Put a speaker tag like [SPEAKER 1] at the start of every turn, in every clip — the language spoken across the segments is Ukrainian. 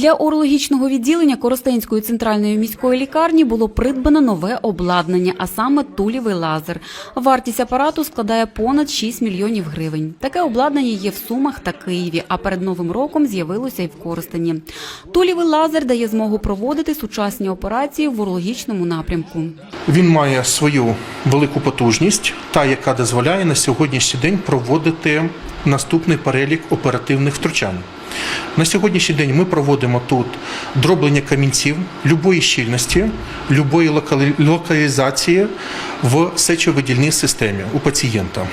[SPEAKER 1] Для урологічного відділення Коростенської центральної міської лікарні було придбано нове обладнання, а саме тулівий лазер. Вартість апарату складає понад 6 мільйонів гривень. Таке обладнання є в Сумах та Києві, а перед новим роком з'явилося і в Коростені. Тулівий лазер дає змогу проводити сучасні операції в урологічному напрямку.
[SPEAKER 2] Він має свою велику потужність, та яка дозволяє на сьогоднішній день проводити наступний перелік оперативних втручань. На сьогоднішній день ми проводимо тут дроблення камінців любої щільності, любої локалі- локалізації в сечовидільній системі у пацієнта.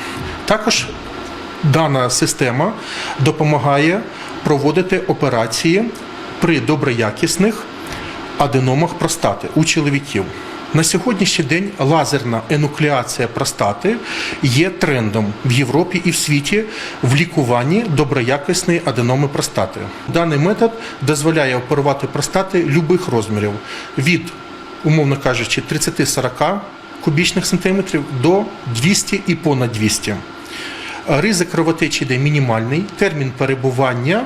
[SPEAKER 2] Також дана система допомагає проводити операції при доброякісних аденомах простати у чоловіків. На сьогоднішній день лазерна енуклеація простати є трендом в Європі і в світі в лікуванні доброякісної аденоми простати. Даний метод дозволяє оперувати простати любих розмірів від, умовно кажучи, 30-40 кубічних сантиметрів до 200 і понад 200. Ризик кровотечі йде мінімальний. Термін перебування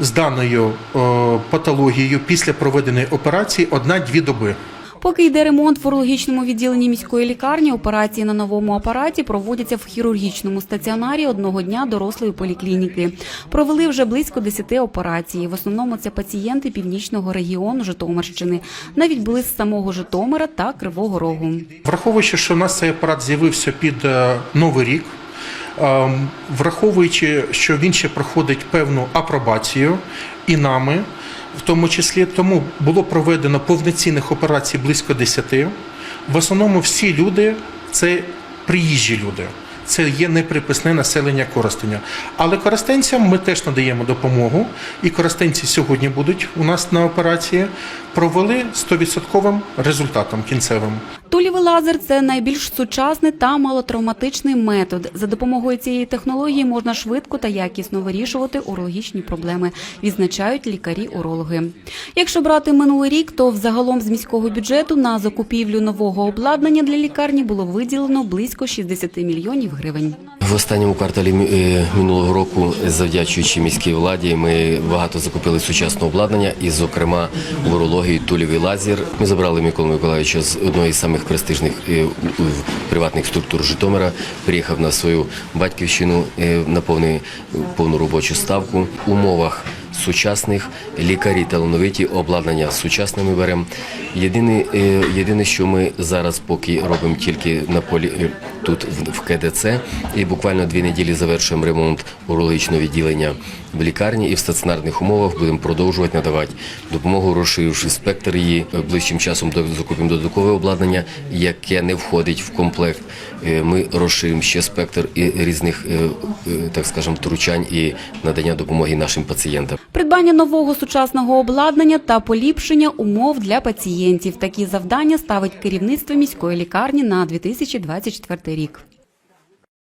[SPEAKER 2] з даною е, патологією після проведеної операції 1-2 доби.
[SPEAKER 1] Поки йде ремонт в урологічному відділенні міської лікарні, операції на новому апараті проводяться в хірургічному стаціонарі одного дня дорослої поліклініки. Провели вже близько 10 операцій. В основному це пацієнти північного регіону Житомирщини. Навіть були з самого Житомира та Кривого Рогу.
[SPEAKER 2] Враховуючи, що у нас цей апарат з'явився під е, Новий рік, ем, враховуючи, що він ще проходить певну апробацію і нами, в тому числі, тому було проведено повноцінних операцій близько 10. В основному всі люди це приїжджі люди. Це є неприписне населення Коростеня. Але коростенцям ми теж надаємо допомогу, і коростенці сьогодні будуть у нас на операції. Провели 100% результатом кінцевим.
[SPEAKER 1] Тулівий лазер це найбільш сучасний та малотравматичний метод. За допомогою цієї технології можна швидко та якісно вирішувати урологічні проблеми, відзначають лікарі-урологи. Якщо брати минулий рік, то взагалом з міського бюджету на закупівлю нового обладнання для лікарні було виділено близько 60 мільйонів гривень.
[SPEAKER 3] В останньому кварталі е, минулого року, завдячуючи міській владі, ми багато закупили сучасного обладнання, і, зокрема, в урології тулівий лазер. Ми забрали Миколу Миколаївича з одної з самих престижних е, приватних структур Житомира. Приїхав на свою батьківщину е, на повну робочу ставку. В умовах сучасних лікарі талановиті, обладнання сучасними берем. Єдине, єдине, що ми зараз поки робимо тільки на полі е, тут в КДЦ, і буквально дві неділі завершуємо ремонт урологічного відділення в лікарні і в стаціонарних умовах будемо продовжувати надавати допомогу, розширивши спектр її. Ближчим часом закупимо додаткове обладнання, яке не входить в комплект. Е, Ми розширимо ще спектр і різних, е, е, так скажемо, втручань і надання допомоги нашим пацієнтам.
[SPEAKER 1] Придбання нового сучасного обладнання та поліпшення умов для пацієнтів. Такі завдання ставить керівництво міської лікарні на 2024 рік.